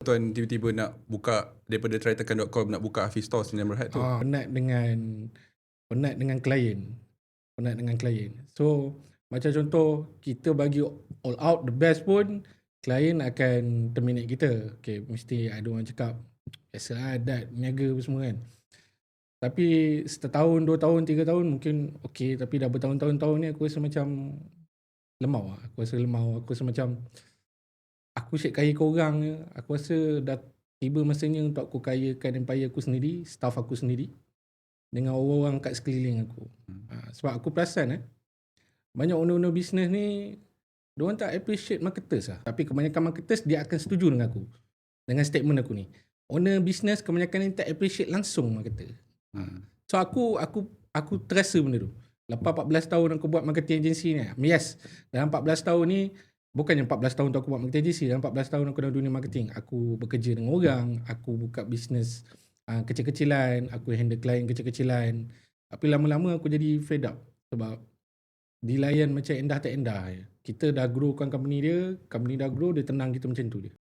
Tuan tiba-tiba nak buka daripada trytekan.com nak buka Hafiz Store Sdn Bhd tu? Ah, penat dengan penat dengan klien. Penat dengan klien. So, macam contoh kita bagi all out the best pun klien akan terminate kita. Okay, mesti ada orang cakap biasalah adat niaga apa semua kan. Tapi setahun, dua tahun, tiga tahun mungkin okay. Tapi dah bertahun-tahun tahun ni aku rasa macam lemau lah. Aku rasa lemau. Aku rasa macam aku asyik kaya korang je. Aku rasa dah tiba masanya untuk aku kayakan empire aku sendiri, staff aku sendiri dengan orang-orang kat sekeliling aku. Hmm. Ha, sebab aku perasan eh, banyak owner-owner bisnes ni, diorang tak appreciate marketers lah. Tapi kebanyakan marketers, dia akan setuju dengan aku. Dengan statement aku ni. Owner bisnes kebanyakan ni tak appreciate langsung marketer. Hmm. So aku aku aku terasa benda tu. Lepas 14 tahun aku buat marketing agency ni. Yes, dalam 14 tahun ni bukannya 14 tahun tu aku buat marketing agency, dalam 14 tahun aku dalam dunia marketing, aku bekerja dengan orang, aku buka bisnes uh, kecil-kecilan, aku handle klien kecil-kecilan. Tapi lama-lama aku jadi fed up sebab dilayan macam endah tak endah. Kita dah growkan company dia, company dah grow, dia tenang kita macam tu dia.